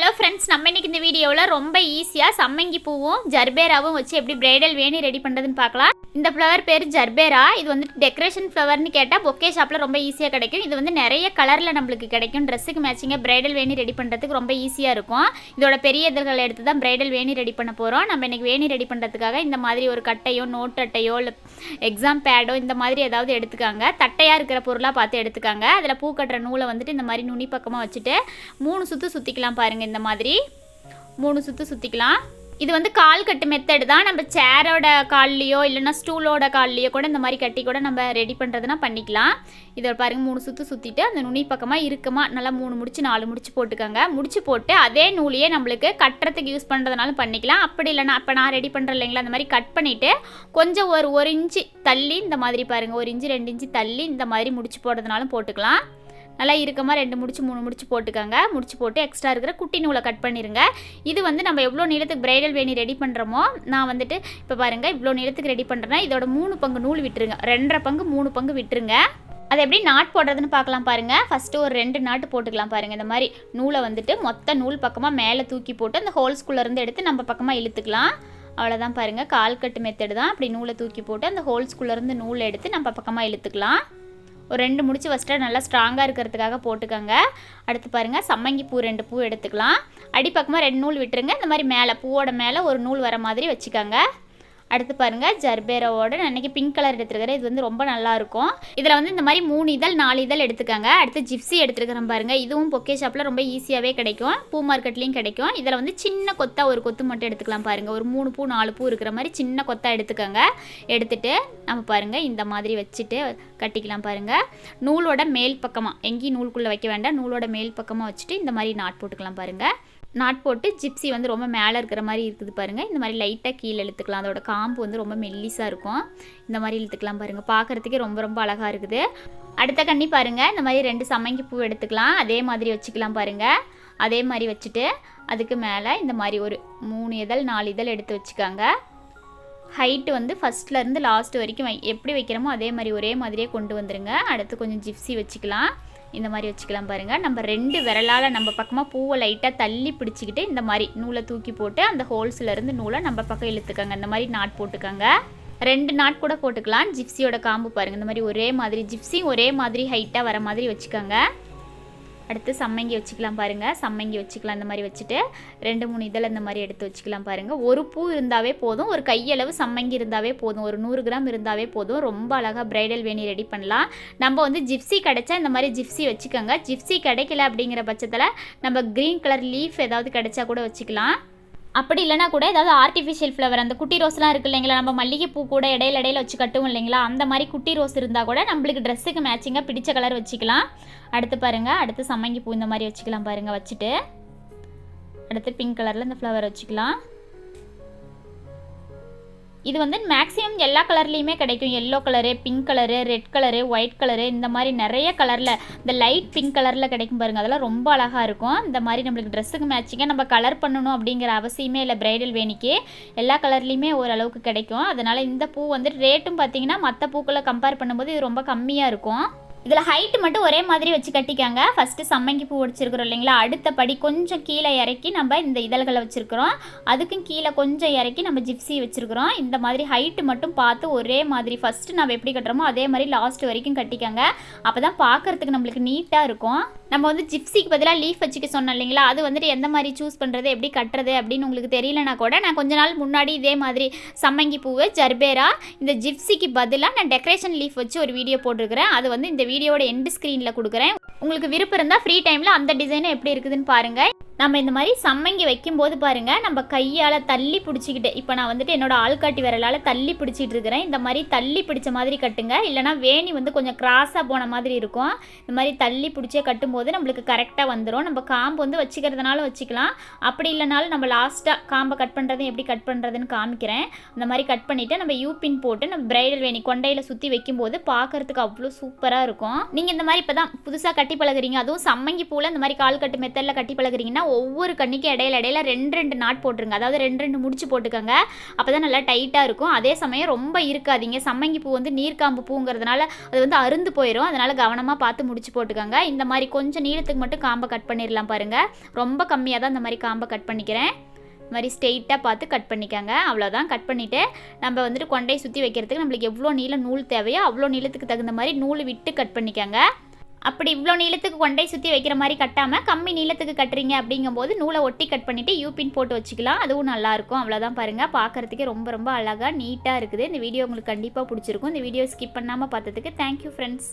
Hello friends நம்ம இன்றைக்கி இந்த வீடியோவில் ரொம்ப ஈஸியாக சம்மங்கி பூவும் ஜர்பேராவும் வச்சு எப்படி பிரைடல் வேணி ரெடி பண்ணுறதுன்னு பார்க்கலாம். இந்த ஃப்ளவர் பேர் ஜர்பேரா. இது வந்து டெக்கரேஷன் ஃப்ளவர்னு கேட்டால் பொக்கே ஷாப்பில் ரொம்ப ஈஸியாக கிடைக்கும். இது வந்து நிறைய கலரில் நம்மளுக்கு கிடைக்கும். ட்ரெஸ்ஸுக்கு மேட்சிங்காக பிரைடல் வேணி ரெடி பண்ணுறதுக்கு ரொம்ப ஈஸியாக இருக்கும். இதோட பெரிய இதழ்களை எடுத்து தான் பிரைடல் வேணி ரெடி பண்ண போகிறோம் நம்ம இன்றைக்கி வேணி ரெடி பண்ணுறதுக்காக இந்த மாதிரி ஒரு கட்டையோ நோட் அட்டையோ இல்லை எக்ஸாம் பேடோ இந்த மாதிரி ஏதாவது எடுத்துக்காங்க. தட்டையாக இருக்கிற பொருளாக பார்த்து எடுத்துக்காங்க. அதில் பூ கட்டுற நூலை வந்துட்டு இந்த மாதிரி நுனி பக்கமாக வச்சுட்டு மூணு சுற்று சுற்றிக்கலாம் பாருங்கள் இந்த மாதிரி. மூணு சுற்று சுற்றிக்கலாம் இது வந்து கால் கட்டு மெத்தட் தான். நம்ம சேரோட கால்லையோ இல்லைன்னா ஸ்டூலோட கால்லையோ கூட இந்த மாதிரி கட்டி கூட நம்ம ரெடி பண்ணுறதுனா பண்ணிக்கலாம். இதை பாருங்கள் மூணு சுற்று சுற்றிட்டு அந்த நுனி பக்கமாக இறுக்கமாக நல்லா மூணு முடிச்சு நாலு முடிச்சு போட்டுக்கோங்க. முடிச்சு போட்டு அதே நூலையே நம்மளுக்கு கட்டுறதுக்கு யூஸ் பண்ணுறதுனாலும் பண்ணிக்கலாம். அப்படி இல்லைன்னா இப்போ நான் ரெடி பண்ணுறேன் இல்லைங்களா அந்த மாதிரி கட் பண்ணிவிட்டு கொஞ்சம் ஒரு ஒரு இன்ச்சு தள்ளி இந்த மாதிரி பாருங்கள் ஒரு இன்ச்சு ரெண்டு இன்ச்சு தள்ளி இந்த மாதிரி முடிச்சு போடுறதுனாலும் போட்டுக்கலாம். நல்லா இருக்கமாக ரெண்டு முடிச்சு மூணு முடிச்சு போட்டுக்கோங்க. முடிச்சு போட்டு எக்ஸ்ட்ரா இருக்கிற குட்டி நூலை கட் பண்ணிடுங்க இது வந்து நம்ம எவ்வளோ நீளத்துக்கு பிரைடல் வேணி ரெடி பண்ணுறோமோ நான் வந்துட்டு இப்போ பாருங்கள் இவ்வளோ நீளத்துக்கு ரெடி பண்ணுறேன்னா இதோட மூணு பங்கு நூல் விட்டுருங்க. ரெண்டரை பங்கு மூணு பங்கு விட்டுருங்க. அது எப்படி நாட் போடுறதுன்னு பார்க்கலாம் பாருங்கள் ஃபஸ்ட்டு ஒரு ரெண்டு நாட்டு போட்டுக்கலாம் பாருங்கள் இந்த மாதிரி நூலை வந்துட்டு மொத்த நூல் பக்கமாக மேலே தூக்கி போட்டு அந்த ஹோல்ஸ்குள்ளேருந்து எடுத்து நம்ம பக்கமாக இழுத்துக்கலாம். அவ்வளோதான் பாருங்கள் கால் கட்டு மெத்தடு தான். அப்படி நூலை தூக்கி போட்டு அந்த ஹோல்ஸ்குள்ளேருந்து நூலை எடுத்து நம்ம பக்கமாக இழுத்துக்கலாம். ஒரு ரெண்டு முடிச்சு ஃபஸ்ட்டாக நல்லா ஸ்ட்ராங்காக இருக்கிறதுக்காக போட்டுக்கோங்க. அடுத்து பாருங்கள் சம்மங்கி பூ ரெண்டு பூ எடுத்துக்கலாம். அடிப்பக்கமாக ரெண்டு நூல் விட்டுருங்க. இந்த மாதிரி மேலே பூவோட மேலே ஒரு நூல் வர மாதிரி வச்சுக்கோங்க. அடுத்து பாருங்கள் ஜர்பேராவோட நான் இன்றைக்கி பிங்க் கலர் எடுத்துருக்கிறேன். இது வந்து ரொம்ப நல்லாயிருக்கும். இதில் வந்து இந்த மாதிரி மூணு இதழ் நாலு இதழ் எடுத்துக்கோங்க. அடுத்து ஜிப்ஸி எடுத்துருக்கிறேன் பாருங்கள் இதுவும் பொக்கே ஷாப்பில் ரொம்ப ஈஸியாகவே கிடைக்கும். பூ மார்க்கெட்லேயும் கிடைக்கும். இதில் வந்து சின்ன கொத்தா ஒரு கொத்து மட்டும் எடுத்துக்கலாம் பாருங்கள் ஒரு மூணு பூ நாலு பூ இருக்கிற மாதிரி சின்ன கொத்தா எடுத்துக்கோங்க. எடுத்துட்டு நம்ம பாருங்கள் இந்த மாதிரி வச்சுட்டு கட்டிக்கலாம் பாருங்கள் நூலோட மேல் பக்கமாக எங்கேயும் நூலுக்குள்ளே வைக்க வேண்டாம். நூலோட மேல் பக்கமாக வச்சுட்டு இந்த மாதிரி நாட் போட்டுக்கலாம் பாருங்கள் நாட் போட்டு ஜிப்ஸி வந்து ரொம்ப மேலே இருக்கிற மாதிரி இருக்குது பாருங்கள் இந்த மாதிரி லைட்டாக கீழே இழுத்துக்கலாம். அதோட காம்பு வந்து ரொம்ப மெல்லிஸாக இருக்கும். இந்த மாதிரி இழுத்துக்கலாம் பாருங்கள் பார்க்குறதுக்கே ரொம்ப ரொம்ப அழகாக இருக்குது. அடுத்த கண்ணி பாருங்கள் இந்த மாதிரி ரெண்டு சம்மங்கி பூ எடுத்துக்கலாம். அதே மாதிரி வச்சுக்கலாம் பாருங்கள் அதே மாதிரி வச்சுட்டு அதுக்கு மேலே இந்த மாதிரி ஒரு மூணு இதழ் நாலு இதழ் எடுத்து வச்சுக்காங்க. ஹைட்டு வந்து ஃபஸ்ட்லேருந்து லாஸ்ட் வரைக்கும் வை எப்படி வைக்கிறோமோ அதே மாதிரி ஒரே மாதிரியே கொண்டு வந்துருங்க. அடுத்து கொஞ்சம் ஜிப்ஸி வச்சுக்கலாம். இந்த மாதிரி வச்சுக்கலாம் பாருங்கள் நம்ம ரெண்டு விரலால் நம்ம பக்கமாக பூவை லைட்டாக தள்ளி பிடிச்சிக்கிட்டு இந்த மாதிரி நூலை தூக்கி போட்டு அந்த ஹோல்ஸ்லேருந்து நூலை நம்ம பக்கம் இழுத்துக்கோங்க. இந்த மாதிரி நாட் போட்டுக்கோங்க. ரெண்டு நாட் கூட போட்டுக்கலாம். ஜிப்ஸியோட காம்பு பாருங்கள் இந்த மாதிரி ஒரே மாதிரி ஜிப்ஸி ஒரே மாதிரி ஹைட்டாக வர மாதிரி வச்சுக்கோங்க. அடுத்து சம்மங்கி வச்சுக்கலாம் பாருங்கள் சம்மங்கி வச்சுக்கலாம் இந்த மாதிரி வச்சுட்டு ரெண்டு மூணு இதழ் இந்த மாதிரி எடுத்து வச்சுக்கலாம் பாருங்கள் ஒரு பூ இருந்தாவே போதும் ஒரு கையளவு சம்மங்கி இருந்தாவே போதும் ஒரு நூறு கிராம் இருந்தாவே போதும். ரொம்ப அழகாக பிரைடல் வேணி ரெடி பண்ணலாம். நம்ம வந்து ஜிப்ஸி கிடைச்சா இந்த மாதிரி ஜிப்ஸி வச்சுக்கோங்க. ஜிப்ஸி கிடைக்கல அப்படிங்கிற பட்சத்தில் நம்ம க்ரீன் கலர் லீஃப் ஏதாவது கிடைச்சா கூட வச்சுக்கலாம். அப்படி இல்லைனா கூட ஏதாவது ஆர்டிஃபிஷியல் ஃப்ளவர் அந்த குட்டி ரோஸ்லாம் இருக்குது இல்லைங்களா நம்ம மல்லிகைப்பூ கூட இடையில இடையில வச்சு கட்டுவோம் இல்லைங்களா? அந்த மாதிரி குட்டி ரோஸ் இருந்தால் கூட நம்மளுக்கு ட்ரெஸ்ஸுக்கு மேட்சிங்காக பிடிச்ச கலர் வச்சுக்கலாம். அடுத்து பாருங்கள் அடுத்து சம்மங்கி பூ இந்த மாதிரி வச்சுக்கலாம் பாருங்கள் வச்சுட்டு. அடுத்து பிங்க் கலரில் இந்த ஃப்ளவர் வச்சுக்கலாம். இது வந்து மேக்ஸிமம் எல்லா கலர்லேயுமே கிடைக்கும். Yellow colour pink colour red colour white colour இந்த மாதிரி நிறைய கலரில் இந்த லைட் பிங்க் கலரில் கிடைக்கும் பாருங்கள் அதெல்லாம் ரொம்ப அழகாக இருக்கும். இந்த மாதிரி நம்மளுக்கு ட்ரெஸ்ஸுக்கு மேட்சிங்காக நம்ம கலர் பண்ணணும் அப்படிங்கிற அவசியமே இல்லை. பிரைடல் வேணிக்கு. எல்லா கலர்லேயுமே ஓரளவுக்கு கிடைக்கும். அதனால் இந்த பூ வந்து ரேட்டும் பார்த்தீங்கன்னா மற்ற பூக்களை கம்பேர் பண்ணும்போது இது ரொம்ப கம்மியாக இருக்கும். இதில் ஹைட்டு மட்டும் ஒரே மாதிரி வச்சு கட்டிக்காங்க. ஃபஸ்ட்டு சம்மங்கி பூ வச்சுருக்குறோம் இல்லைங்களா? அடுத்த படி கொஞ்சம் கீழே இறக்கி நம்ம இந்த இதழ்களை வச்சுருக்குறோம். அதுக்கும் கீழே கொஞ்சம் இறக்கி நம்ம ஜிப்ஸி வச்சுருக்குறோம். இந்த மாதிரி ஹைட்டு மட்டும் பார்த்து ஒரே மாதிரி ஃபஸ்ட்டு நம்ம எப்படி கட்டுறோமோ அதே மாதிரி லாஸ்ட் வரைக்கும் கட்டிக்காங்க. அப்போ தான் பார்க்குறதுக்கு நம்மளுக்கு நீட்டாக இருக்கும். நம்ம வந்து ஜிப்ஸிக்கு பதிலாக லீஃப் வச்சுக்க சொன்னோம் இல்லைங்களா? அது வந்துட்டு எந்த மாதிரி சூஸ் பண்ணுறது எப்படி கட்டுறது அப்படின்னு உங்களுக்கு தெரியலனா கூட நான் கொஞ்ச நாள் முன்னாடி இதே மாதிரி சம்மங்கி பூவு ஜர்பேரா இந்த ஜிப்ஸிக்கு பதிலாக நான் டெக்கரேஷன் லீஃப் வச்சு ஒரு வீடியோ போட்டிருக்கிறேன். அது வந்து இந்த வீடியோட எண்டு ஸ்க்ரீனில் கொடுக்குறேன். உங்களுக்கு விருப்பம் இருந்தால் ஃப்ரீ டைமில் அந்த டிசைனும் எப்படி இருக்குதுன்னு பாருங்கள் நம்ம இந்த மாதிரி சம்மங்கி வைக்கும்போது பாருங்கள் நம்ம கையால் தள்ளி பிடிச்சிக்கிட்டு இப்போ நான் வந்துட்டு என்னோடய ஆள்காட்டி விரலால் தள்ளி பிடிச்சிட்டு இருக்கிறேன். இந்த மாதிரி தள்ளி பிடிச்ச மாதிரி கட்டுங்க. இல்லைனா வேணி வந்து கொஞ்சம் கிராஸாக போன மாதிரி இருக்கும். இந்த மாதிரி தள்ளி பிடிச்சே கட்டும்போது நம்மளுக்கு கரெக்டாக வந்துடும் நம்ம காம்பு வந்து வச்சுக்கிறதுனால வச்சுக்கலாம். அப்படி இல்லைனாலும் நம்ம லாஸ்ட்டாக காம்பை கட் பண்ணுறது எப்படி கட் பண்ணுறதுன்னு காமிக்கிறேன். இந்த மாதிரி கட் பண்ணிவிட்டு நம்ம யூபின் போட்டு நம்ம பிரைடல் வேணி கொண்டையில் சுற்றி வைக்கும்போது பார்க்கறதுக்கு அவ்வளோ சூப்பராக இருக்கும். நீங்கள் இந்த மாதிரி இப்போ தான் புதுசாக கட்டி பழகுறீங்க. அதுவும் சம்மங்கி பூவில் இந்த மாதிரி கால் கட்டு மெத்தடில் கட்டி பழகுறீங்கன்னா ஒவ்வொரு கண்ணிக்கும் இடையில இடையில ரெண்டு ரெண்டு நாட் போட்டுருங்க. அதாவது ரெண்டு ரெண்டு முடிச்சு போட்டுக்கோங்க. அப்போ தான் நல்லா டைட்டாக இருக்கும். அதே சமயம் ரொம்ப இருக்காதீங்க. சம்மங்கி பூ வந்து நீர்க்காம்பு பூங்கிறதுனால அது வந்து அருந்து போயிடும் அதனால் கவனமாக பார்த்து முடிச்சு போட்டுக்கோங்க. இந்த மாதிரி கொஞ்சம் நீளத்துக்கு மட்டும் காம்பை கட் பண்ணிடலாம் பாருங்கள் ரொம்ப கம்மியாக தான் இந்த மாதிரி காம்பை கட் பண்ணிக்கிறேன். இந்த மாதிரி ஸ்ட்ரெயிட்டாக பார்த்து கட் பண்ணிக்கோங்க. அவ்வளோதான் கட் பண்ணிவிட்டு நம்ம வந்துட்டு கொண்டையை சுற்றி வைக்கிறதுக்கு நம்மளுக்கு எவ்வளோ நீளம் நூல் தேவையோ அவ்வளோ நீளத்துக்கு தகுந்த மாதிரி நூல் விட்டு கட் பண்ணிக்கோங்க. அப்படி இவ்வளோ நீளத்துக்கு கொண்டை சுற்றி வைக்கிற மாதிரி கட்டாமல் கம்மி நீளத்துக்கு கட்டுறீங்க அப்படிங்கும்போது நூலை ஒட்டி கட் பண்ணிவிட்டு யூபின் போட்டு வச்சுக்கலாம். அதுவும் நல்லாயிருக்கும் அவ்வளோதான் பாருங்கள் பார்க்குறதுக்கே ரொம்ப ரொம்ப அழகாக நீட்டாக இருக்குது. இந்த வீடியோ உங்களுக்கு கண்டிப்பாக பிடிச்சிருக்கும். இந்த வீடியோ ஸ்கிப் பண்ணாமல் பார்த்ததுக்கு தேங்க்யூ ஃப்ரெண்ட்ஸ்